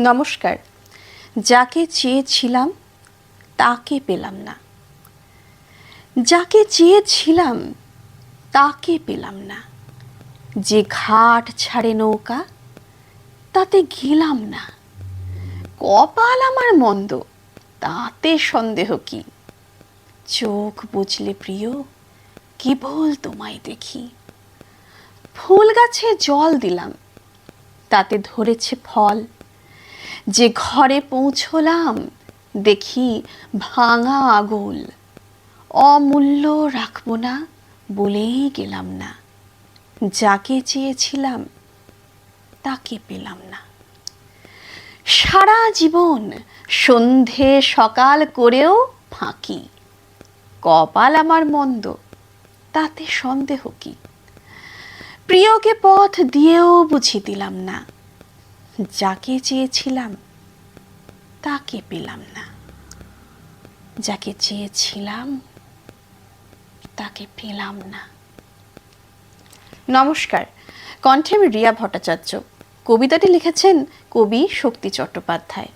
নমস্কার। যাকে চেয়েছিলাম, তাকে পেলাম না। যাকে চেয়েছিলাম, তাকে পেলাম না। যে ঘাট ছাড়ে নৌকা, তাতে গেলাম না। কপাল আমার মন্দ, তাতে সন্দেহ কি? চোখ বুঝলে প্রিয়, কেবল তোমায় দেখি। ফুল গাছে জল দিলাম, তাতে ধরেছে ফল। যে ঘরে পৌঁছলাম, দেখি ভাঙা আগুল অমূল্য রাখব না বলেই গেলাম না। যাকে চেয়েছিলাম, তাকে পেলাম না। সারা জীবন সন্ধে সকাল করেও ফাঁকি। কপাল আমার মন্দ, তাতে সন্দেহ কি? প্রিয়কে পথ দিয়েও বুঝি দিলাম না। যাকে চেয়েছিলাম, তাকে পেলাম না। যাকে চেয়েছিলাম, তাকে পেলাম না। নমস্কার, কণ্ঠে আমি রিয়া ভট্টাচার্য। কবিতাটি লিখেছেন কবি শক্তি চট্টোপাধ্যায়।